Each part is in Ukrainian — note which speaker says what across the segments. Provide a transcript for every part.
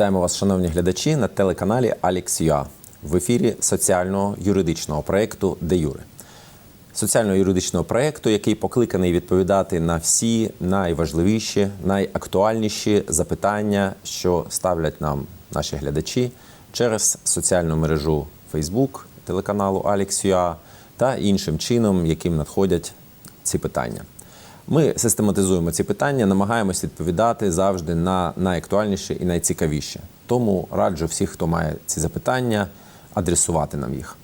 Speaker 1: Вітаємо вас, шановні глядачі, на телеканалі Алікс.ua в ефірі соціального юридичного проєкту Де Юре. Соціально-юридичного проєкту, який покликаний відповідати на всі найважливіші, найактуальніші запитання, що ставлять нам наші глядачі через соціальну мережу Facebook телеканалу Алікс.ua та іншим чином, яким надходять ці питання. Ми систематизуємо ці питання, намагаємось відповідати завжди на найактуальніші і найцікавіші. Тому раджу всіх, хто має ці запитання, адресувати нам їх.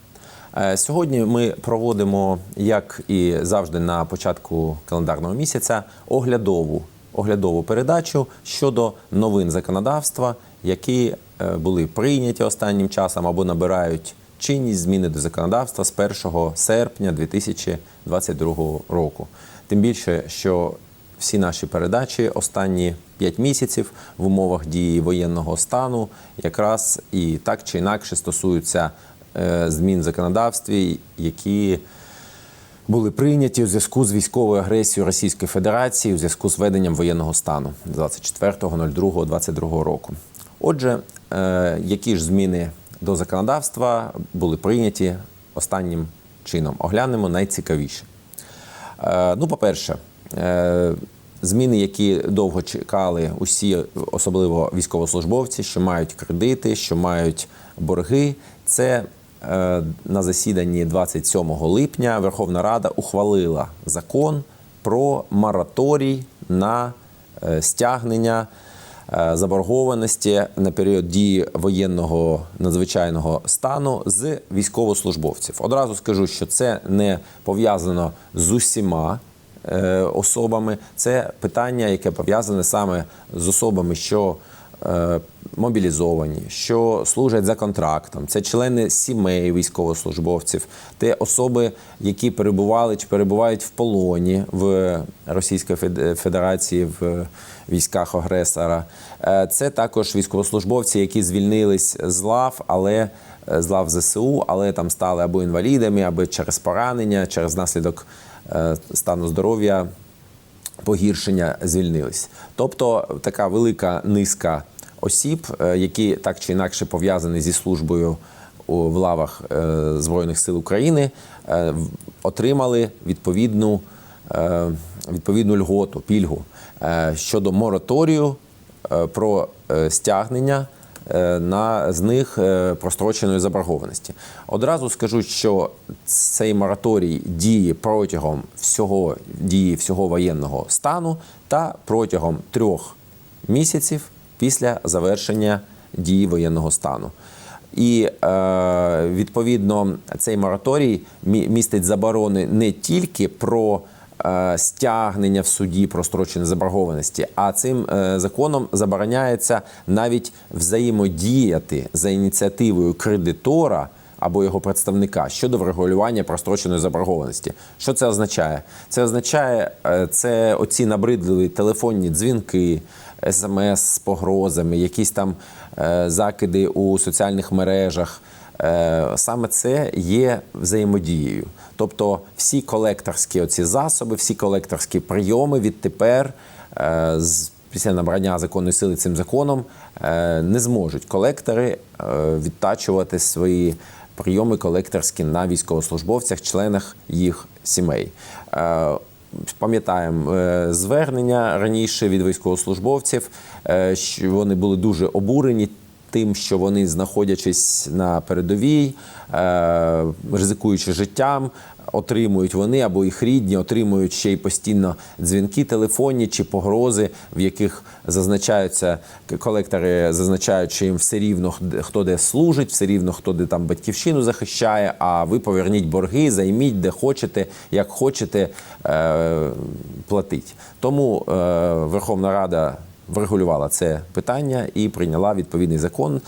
Speaker 1: Е, Сьогодні ми проводимо, як і завжди, на початку календарного місяця, оглядову, оглядову передачу щодо новин законодавства, які е, були прийняті останнім часом або набирають чинність зміни до законодавства з 1 серпня 2022 року. Тим більше, що всі наші передачі останні 5 місяців в умовах дії воєнного стану якраз і так чи інакше стосуються е, змін в законодавстві, які були прийняті у зв'язку з військовою агресією Російської Федерації у зв'язку з введенням воєнного стану 24.02.22 року. Отже, е, які ж зміни до законодавства були прийняті останнім чином? Оглянемо найцікавіше. Е, Ну, по-перше, е, зміни, які довго чекали усі, особливо військовослужбовці, що мають кредити, що мають борги, це е, на засіданні 27 липня Верховна Рада ухвалила закон про мораторій на стягнення заборгованості на період дії воєнного надзвичайного стану з військовослужбовців. Одразу скажу, що це не пов'язано з усіма е, особами. Це питання, яке пов'язане саме з особами, що е, мобілізовані, що служать за контрактом. Це члени сімей військовослужбовців, це особи, які перебували чи перебувають в полоні в Російської Фед- Федерації в військах агресора. Е, Це також військовослужбовці, які звільнились з лав, але е, з лав ЗСУ, але там стали або інвалідами, або через поранення, через наслідок е, стану здоров'я погіршення звільнились. Тобто така велика низка осіб, е, які так чи інакше пов'язані зі службою в лавах е, Збройних сил України, е, отримали відповідну, відповідну льготу, пільгу щодо мораторію про стягнення на з них е, простроченої заборгованості. Одразу скажу, що цей мораторій діє протягом всього дії всього воєнного стану та протягом трьох місяців після завершення дії воєнного стану. І е, відповідно цей мораторій мі- містить заборони не тільки про е, стягнення в суді простроченої заборгованості, а цим е, законом забороняється навіть взаємодіяти за ініціативою кредитора або його представника щодо врегулювання простроченої заборгованості. Що це означає? Це означає е, це оці набридливі телефонні дзвінки, смс з погрозами, якісь там е, закиди у соціальних мережах. Е, Саме це є взаємодією. Тобто всі колекторські оці засоби, всі колекторські прийоми відтепер е, з після набрання законної сили цим законом е, не зможуть колектори відтачувати свої прийоми колекторські на військовослужбовцях, членах їх сімей. Пам'ятаємо звернення раніше від військовослужбовців, що вони були дуже обурені тим, що вони, знаходячись на передовій, е, ризикуючи життям, отримують вони або їх рідні, отримують ще й постійно дзвінки телефонні чи погрози, в яких зазначаються колектори, зазначають, що їм все рівно хто де служить, все рівно хто де там батьківщину захищає. А ви поверніть борги, займіть де хочете, як хочете е, платить. Тому е, Верховна Рада врегулювала це питання і прийняла відповідний закон.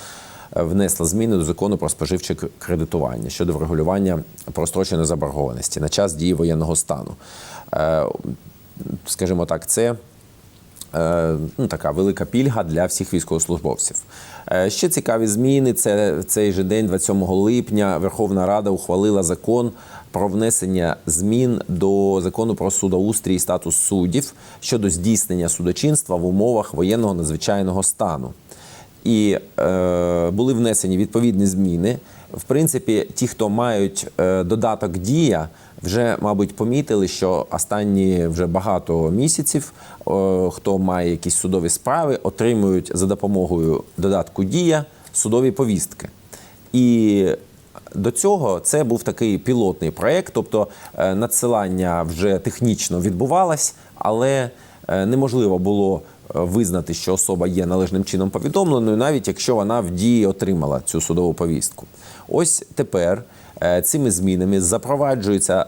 Speaker 1: е, Внесла зміни до закону про споживче кредитування щодо врегулювання простроченої заборгованості на час дії воєнного стану. Е, Скажімо так, це е, ну, така велика пільга для всіх військовослужбовців. Ще цікаві зміни. Це цей же день, 27 липня, Верховна Рада ухвалила закон про внесення змін до закону про судоустрій і статус суддів щодо здійснення судочинства в умовах воєнного надзвичайного стану. і е, були внесені відповідні зміни. В принципі, ті, хто мають е, додаток Дія, вже, мабуть, помітили, що останні вже багато місяців, хто має якісь судові справи, отримують за допомогою додатку Дія судові повістки. І до цього це був такий пілотний проєкт, тобто е, надсилання вже технічно відбувалось, але е, неможливо було е, визнати, що особа є належним чином повідомленою, навіть якщо вона в дії отримала цю судову повістку. Ось тепер цими змінами запроваджується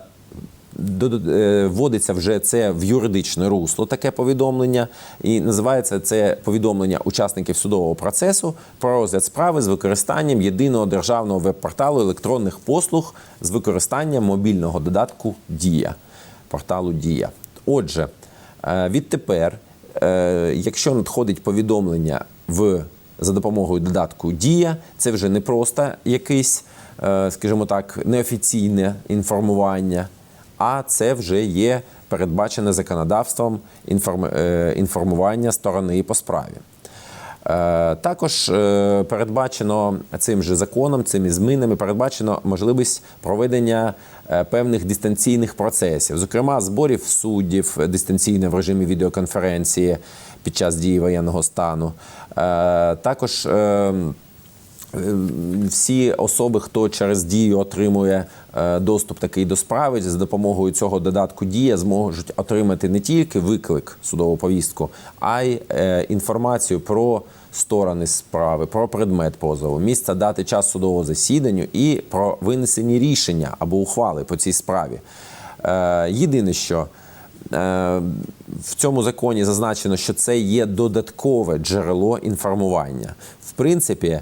Speaker 1: вводиться вже це в юридичне русло, таке повідомлення, і називається це повідомлення учасників судового процесу про розгляд справи з використанням єдиного державного веб-порталу електронних послуг з використанням мобільного додатку Дія порталу Дія. Отже, е, відтепер, е, якщо надходить повідомлення в за допомогою додатку Дія, це вже не просто якесь, е, скажімо так, неофіційне інформування а це вже є передбачене законодавством е, інформування сторони по справі. Е, Також е, передбачено цим же законом, цими змінами передбачено можливість проведення певних дистанційних процесів, зокрема зборів суддів дистанційно в режимі відеоконференції під час дії воєнного стану. Також е, всі особи, хто через дію отримує е, доступ такий до справи, за допомогою цього додатку дія зможуть отримати не тільки виклик судову повістку, а й е, інформацію про сторони справи, про предмет позову, місце дати час судового засідання і про винесені рішення або ухвали по цій справі. Е, Єдине, що в цьому законі зазначено, що це є додаткове джерело інформування. В принципі,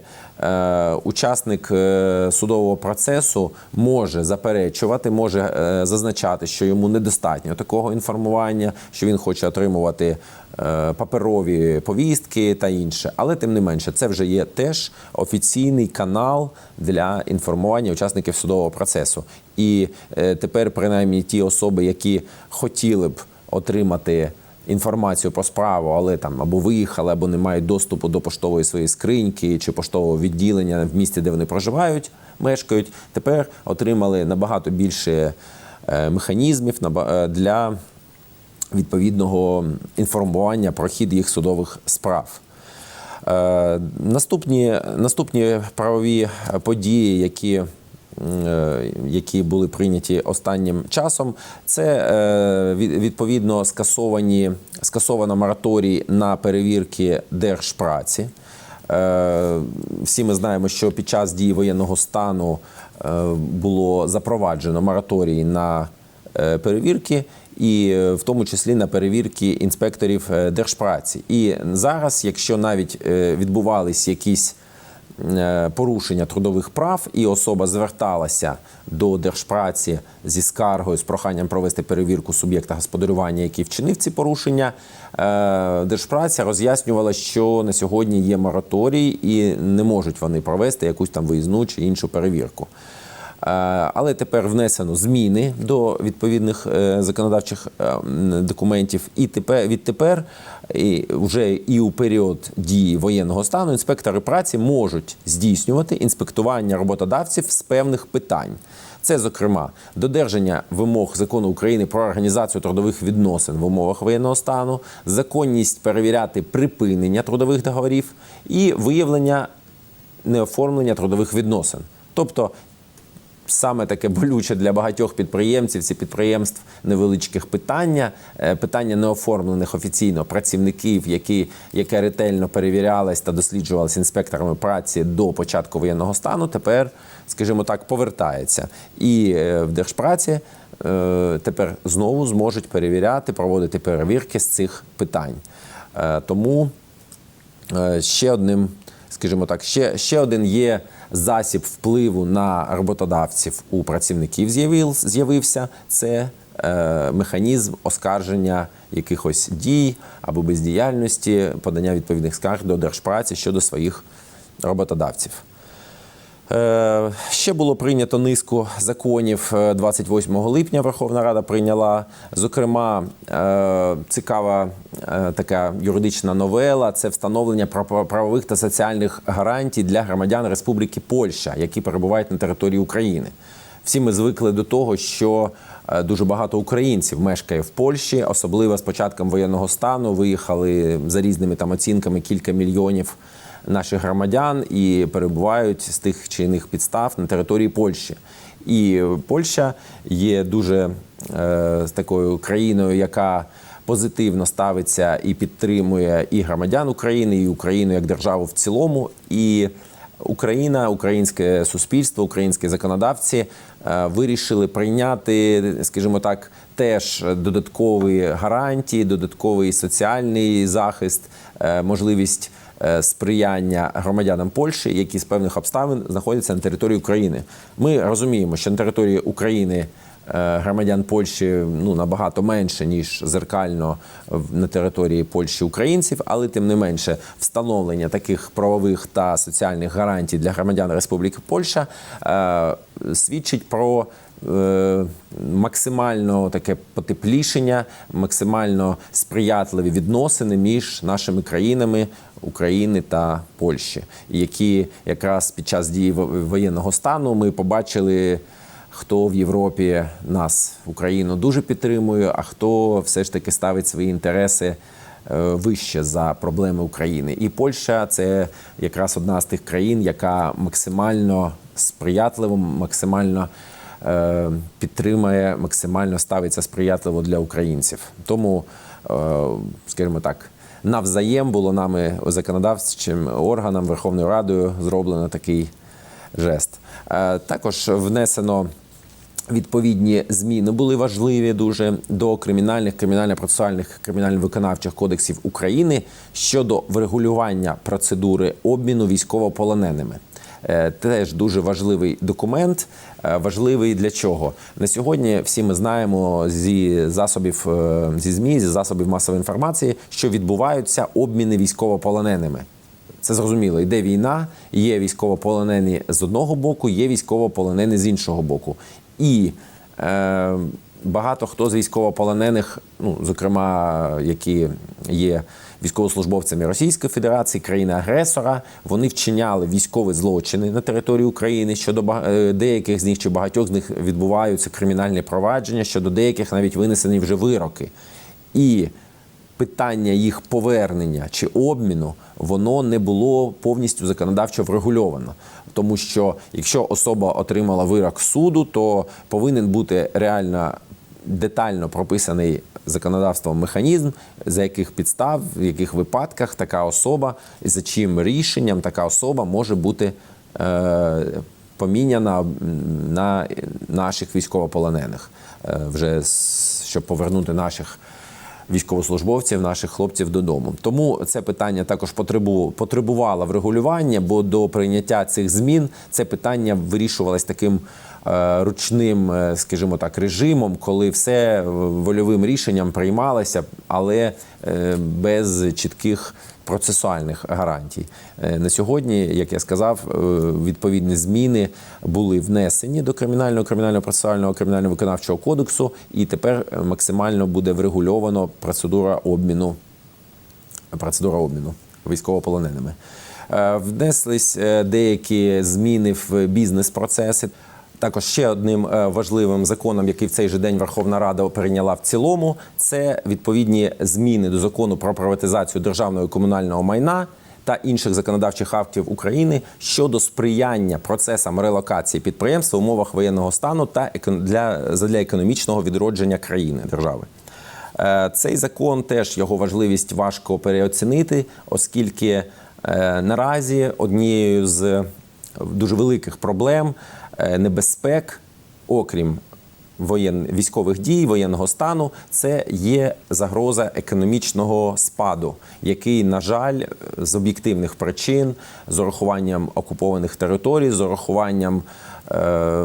Speaker 1: учасник е, судового процесу може заперечувати, може е, зазначати, що йому недостатньо такого інформування, що він хоче отримувати е, паперові повістки та інше. Але тим не менше, це вже є теж офіційний канал для інформування учасників судового процесу. І е, тепер, принаймні, ті особи, які хотіли б отримати інформацію про справу, але там або виїхали, або не мають доступу до поштової своєї скриньки чи поштового відділення в місті, де вони проживають, мешкають, тепер отримали набагато більше е, механізмів е, для відповідного інформування про хід їх судових справ. Е, Наступні, наступні правові події, які, які були прийняті останнім часом, це е, відповідно скасовані, скасовано мораторій на перевірки держпраці. Е, Всі ми знаємо, що під час дії воєнного стану е, було запроваджено мораторій на е, перевірки, і е, в тому числі на перевірки інспекторів е, держпраці. І зараз, якщо навіть е, відбувались якісь е, порушення трудових прав, і особа зверталася до держпраці зі скаргою з проханням провести перевірку суб'єкта господарювання, який вчинив ці порушення. е, Держпраця роз'яснювала, що на сьогодні є мораторій, і не можуть вони провести якусь там виїзну чи іншу перевірку. Е, Але тепер внесено зміни до відповідних е, законодавчих е, документів, і тепер відтепер і вже і у період дії воєнного стану інспектори праці можуть здійснювати інспектування роботодавців з певних питань. Це, зокрема, додержання вимог закону України про організацію трудових відносин в умовах воєнного стану, законність перевіряти припинення трудових договорів і виявлення неоформлення трудових відносин. Тобто саме таке болюче для багатьох підприємців, ці підприємств невеличких питання, е, питання неоформлених офіційно працівників, які, яке ретельно перевірялось та досліджувалось інспекторами праці до початку воєнного стану, тепер, скажімо так, повертається. І е, в держпраці е, тепер знову зможуть перевіряти, проводити перевірки з цих питань. Тому ще одним, скажімо так, ще, ще один є засіб впливу на роботодавців у працівників з'явив, з'явився. Це е, механізм оскарження якихось дій або бездіяльності, подання відповідних скарг до держпраці щодо своїх роботодавців. Е, Ще було прийнято низку законів е, 28 липня. Верховна Рада прийняла. Зокрема, е, цікава е, така юридична новела це встановлення право- правових та соціальних гарантій для громадян Республіки Польща, які перебувають на території України. Всі ми звикли до того, що е, дуже багато українців мешкає в Польщі, особливо з початком воєнного стану. Виїхали за різними там оцінками кілька мільйонів наших громадян і перебувають з тих чи інших підстав на території Польщі. І Польща є дуже е, такою країною, яка позитивно ставиться і підтримує і громадян України, і Україну як державу в цілому. І Україна, українське суспільство, українські законодавці е, вирішили прийняти, скажімо так, теж додаткові гарантії, додатковий соціальний захист, е, можливість сприяння громадянам Польщі, які з певних обставин знаходяться на території України. Ми розуміємо, що на території України е, громадян Польщі ну набагато менше ніж зеркально на території Польщі українців, але тим не менше встановлення таких правових та соціальних гарантій для громадян Республіки Польща е, свідчить про е, максимально таке потеплішення, максимально сприятливі відносини між нашими країнами України та Польщі, які якраз під час дії воєнного стану ми побачили. Хто в Європі нас, Україну, дуже підтримує, а хто все ж таки ставить свої інтереси е, вище за проблеми України. І Польща це якраз одна з тих країн, яка максимально сприятливо, максимально е, підтримує, максимально ставиться сприятливо для українців. Тому, е, скажімо так, навзаєм було нами законодавчим органам Верховною Радою зроблено такий жест. Е, Також внесено. Відповідні зміни були важливі дуже до кримінальних, кримінально-процесуальних, кримінально-виконавчих кодексів України щодо врегулювання процедури обміну військовополоненими. Е, Теж дуже важливий документ. Е, Важливий для чого? На сьогодні всі ми знаємо зі засобів е, зі ЗМІ, зі засобів масової інформації, що відбуваються обміни військовополоненими. Це зрозуміло, йде війна, є військовополонені з одного боку, є військовополонені з іншого боку. І е, багато хто з військовополонених, ну зокрема, які є військовослужбовцями Російської Федерації, країни-агресора, вони вчиняли військові злочини на території України. Щодо е, деяких з них чи багатьох з них відбуваються кримінальні провадження, щодо деяких навіть винесені вже вироки. І питання їх повернення чи обміну воно не було повністю законодавчо врегульовано. Тому що якщо особа отримала вирок суду, то повинен бути реально детально прописаний законодавством механізм, за яких підстав, в яких випадках така особа, за чим рішенням така особа може бути е, поміняна на наших військовополонених, е, вже щоб повернути наших військовослужбовців, наших хлопців додому. Тому це питання також потребу, потребувало врегулювання, бо до прийняття цих змін це питання вирішувалось таким ручним, е, скажімо так, режимом, коли все е, вольовим рішенням приймалося, але е, без чітких процесуальних гарантій. Е, На сьогодні, як я сказав, е, відповідні зміни були внесені до кримінального, кримінального процесуального, кримінально виконавчого кодексу, і тепер е, максимально буде врегульовано процедура обміну процедура обміну військовополоненими. Е, Внеслись е, деякі зміни в бізнес-процеси. Також ще одним е, важливим законом, який в цей же день Верховна Рада прийняла в цілому, це відповідні зміни до закону про приватизацію державного і комунального майна та інших законодавчих актів України щодо сприяння процесам релокації підприємств в умовах воєнного стану та екон- для, економічного відродження країни держави. Е, Цей закон теж його важливість важко переоцінити, оскільки е, наразі однією з дуже великих проблем небезпек, окрім воєн... військових дій, воєнного стану, це є загроза економічного спаду, який, на жаль, з об'єктивних причин, з урахуванням окупованих територій, з урахуванням е,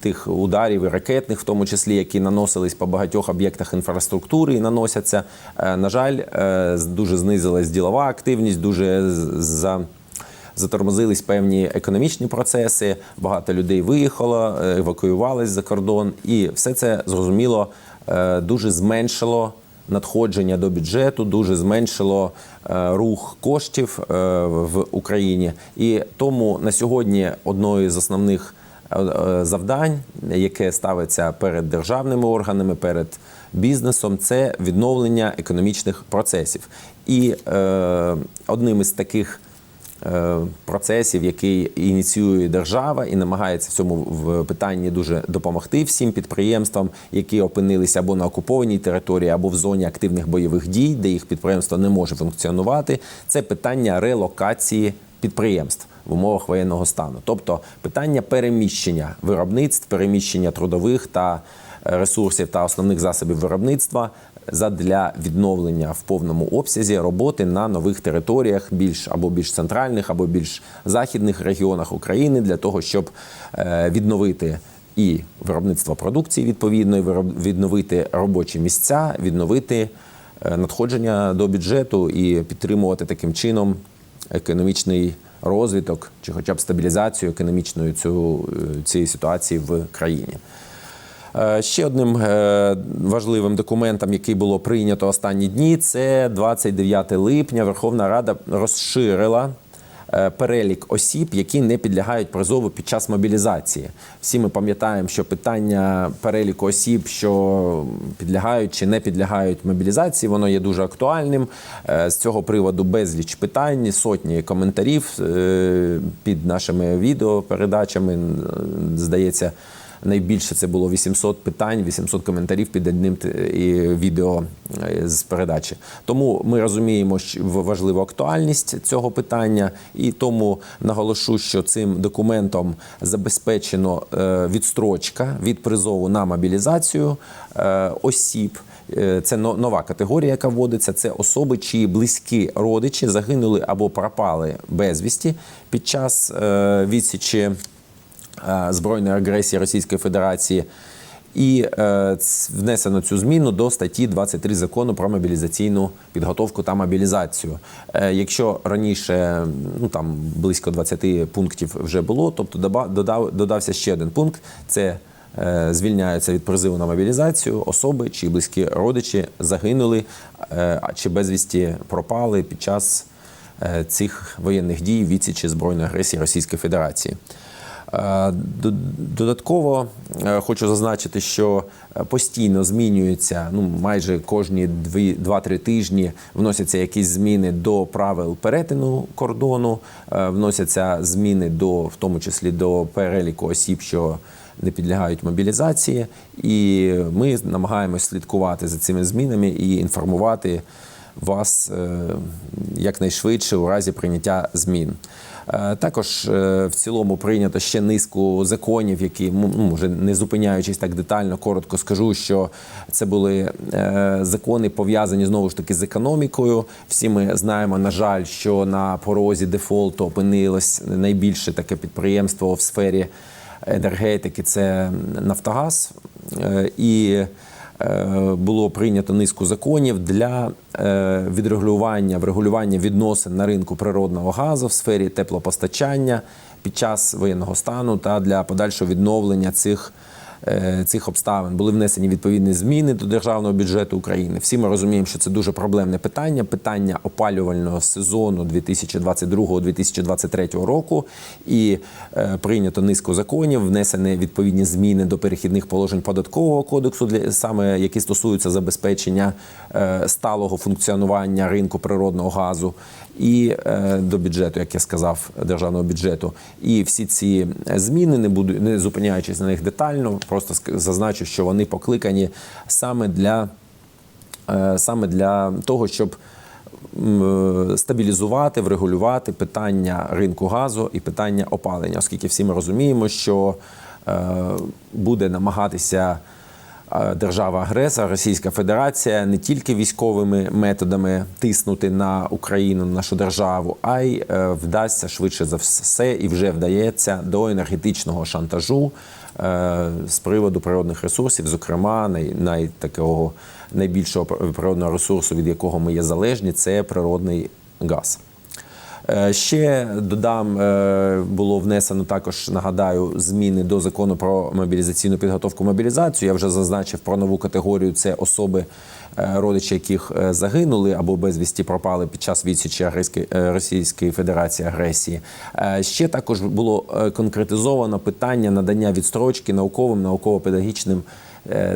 Speaker 1: тих ударів і ракетних, в тому числі, які наносились по багатьох об'єктах інфраструктури і наносяться. Е, на жаль, е, дуже знизилась ділова активність, дуже за затормозились певні економічні процеси. Багато людей виїхало, е, евакуювались за кордон, і все це зрозуміло е, дуже зменшило надходження до бюджету, дуже зменшило е, рух коштів в Україні. І тому на сьогодні одною з основних завдань, яке ставиться перед державними органами, перед бізнесом, це відновлення економічних процесів. І е, одним із таких процесів, який ініціює держава і намагається в цьому в питанні дуже допомогти всім підприємствам, які опинилися або на окупованій території, або в зоні активних бойових дій, де їх підприємство не може функціонувати. Це питання релокації підприємств в умовах воєнного стану, тобто питання переміщення виробництв, переміщення трудових та е, ресурсів та основних засобів виробництва задля відновлення в повному обсязі роботи на нових територіях, більш або більш центральних, або більш західних регіонах України, для того, щоб е, відновити і виробництво продукції відповідно, і відновити робочі місця, відновити е, надходження до бюджету і підтримувати таким чином економічний розвиток чи хоча б стабілізацію економічної е, цієї ситуації в країні. Е, Ще одним е, важливим документом, який було прийнято останні дні, це 29 липня. Верховна Рада розширила е, перелік осіб, які не підлягають призову під час мобілізації. Всі ми пам'ятаємо, що питання переліку осіб, що підлягають чи не підлягають мобілізації, воно є дуже актуальним. З цього приводу безліч питань, сотні коментарів під нашими відеопередачами. Н- Здається, найбільше це було 800 питань, 800 коментарів під одним відео е, з передачі. Тому ми розуміємо що важливу актуальність цього питання, і тому наголошу, що цим документом забезпечено е, відстрочка від призову на мобілізацію е, осіб. Це нова категорія, яка вводиться. Це особи, чиї близькі родичі загинули або пропали безвісті під час відсічі збройної агресії Російської Федерації. І е, внесено цю зміну до статті 23 закону про мобілізаційну підготовку та мобілізацію. Е, якщо раніше ну там близько 20 пунктів вже було, тобто додав, додався ще один пункт: це е, звільняються від призиву на мобілізацію особи, чиї близькі родичі загинули е, чи безвісті пропали під час е, цих воєнних дій відсічі збройної агресії Російської Федерації. Е, до- Додатково е, хочу зазначити, що е, постійно змінюється, ну майже кожні 2-3 тижні вносяться якісь зміни до правил перетину кордону, вносяться зміни до, в тому числі до переліку осіб, що не підлягають мобілізації, і ми намагаємось слідкувати за цими змінами і інформувати вас якнайшвидше у разі прийняття змін. Е, Також е, в цілому прийнято ще низку законів, які ну, може не зупиняючись так детально, коротко скажу, що це були е, закони пов'язані знову ж таки з економікою. Всі ми знаємо, на жаль, що на порозі дефолту опинилось найбільше таке підприємство в сфері енергетики це Нафтогаз. І було прийнято низку законів для е, відрегулювання врегулювання відносин на ринку природного газу в сфері теплопостачання під час воєнного стану та для подальшого відновлення цих. Е, Цих обставин були внесені відповідні зміни до державного бюджету України. Всі ми розуміємо, що це дуже проблемне питання. Питання опалювального сезону 2022-2023 року. І е, прийнято низку законів, внесені відповідні зміни до перехідних положень податкового кодексу, для саме які стосуються забезпечення е, сталого функціонування ринку природного газу і е, до бюджету, як я сказав, державного бюджету. І всі ці зміни не буду не зупиняючись на них детально, просто зазначу, що вони покликані саме для, е, саме для того, щоб стабілізувати, врегулювати питання ринку газу і питання опалення, оскільки всі ми розуміємо, що е, буде намагатися е, держава-агресор, Російська Федерація не тільки військовими методами тиснути на Україну, на нашу державу, а й е, вдасться швидше за все і вже вдається до енергетичного шантажу е, з приводу природних ресурсів, зокрема, най, най, такого найбільшого природного ресурсу, від якого ми є залежні, це природний газ. Е, Ще додам, е, було внесено також, нагадаю, зміни до закону про мобілізаційну підготовку мобілізацію. Я вже зазначив про нову категорію. Це особи, е, родичі яких загинули або безвісті пропали під час відсічі Російської Федерації агресії. Ще також було конкретизовано питання надання відстрочки науковим, науково-педагогічним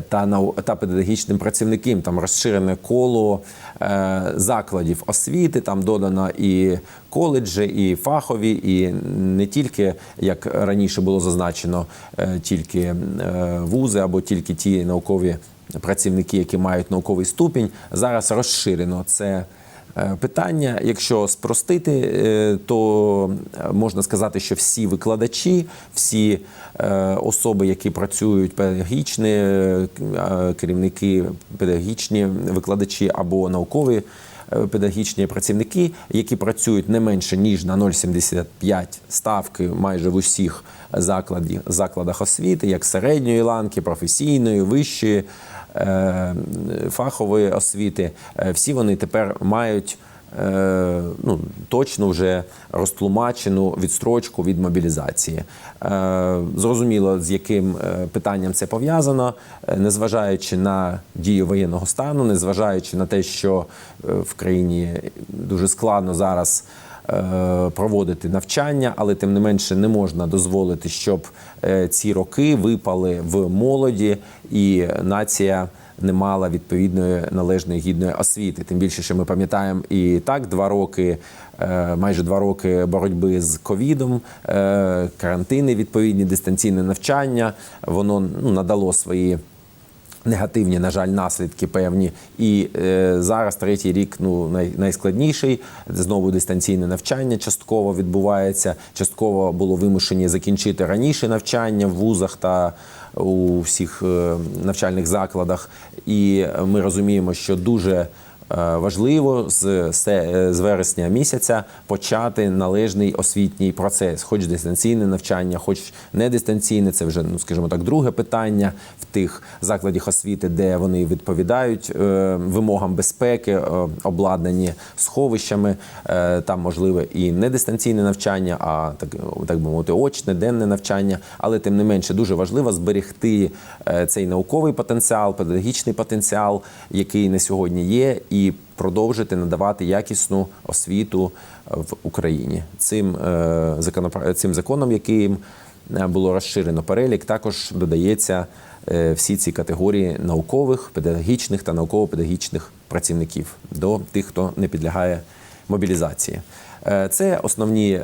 Speaker 1: та нау- та педагогічним працівникам. Там розширене коло е, закладів освіти. Там додано і коледжі, і фахові, і не тільки як раніше було зазначено, е, тільки е, вузи або тільки ті наукові працівники, які мають науковий ступінь. Зараз розширено це. Е, Питання, якщо спростити, е, то е, можна сказати, що всі викладачі, всі особи, які працюють педагогічні, керівники, педагогічні викладачі або наукові педагогічні працівники, які працюють не менше ніж на 0,75 ставки майже в усіх закладах освіти, як середньої ланки, професійної, вищої фахової освіти, е, всі вони тепер мають е, ну, точно вже розтлумачену відстрочку від мобілізації. Е, Зрозуміло, з яким е, питанням це пов'язано, Е, незважаючи на дію воєнного стану, незважаючи на те, що е, в країні дуже складно зараз е, проводити навчання, але тим не менше не можна дозволити, щоб е, ці роки випали в молоді і нація не мала відповідної належної гідної освіти. Тим більше, що ми пам'ятаємо і так два роки, е, майже два роки боротьби з ковідом, е, карантини, відповідні дистанційне навчання. Воно ну, надало свої. Негативні, на жаль, наслідки певні. І е, зараз третій рік ну, най, найскладніший. Знову дистанційне навчання частково відбувається. Частково було вимушені закінчити раніше навчання в вузах та у всіх е, навчальних закладах. І ми розуміємо, що дуже важливо з, се- з вересня місяця почати належний освітній процес, хоч дистанційне навчання, хоч не дистанційне. Це вже, ну скажімо так, друге питання в тих закладах освіти, де вони відповідають е, вимогам безпеки, е, обладнані сховищами. Е, там можливе і не дистанційне навчання, а так, так би мовити, очне, денне навчання. Але тим не менше дуже важливо зберегти е, цей науковий потенціал, педагогічний потенціал, який на сьогодні є, і продовжити надавати якісну освіту в Україні. Цим, е, цим законом, яким е, було розширено перелік, також додається е, всі ці категорії наукових, педагогічних та науково-педагогічних працівників до тих, хто не підлягає мобілізації. Е, Це основні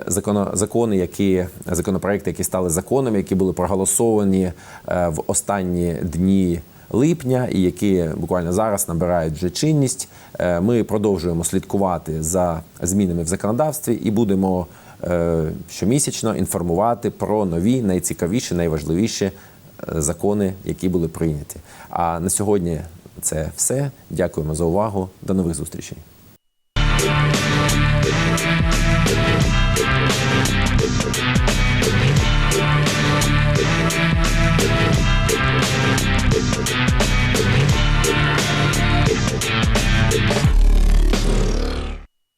Speaker 1: закони, які законопроекти, які стали законами, які були проголосовані е, в останні дні липня, і які буквально зараз набирають вже чинність. Е, Ми продовжуємо слідкувати за змінами в законодавстві і будемо е, щомісячно інформувати про нові, найцікавіші, найважливіші е, закони, які були прийняті. А на сьогодні це все. Дякуємо за увагу. До нових зустрічей.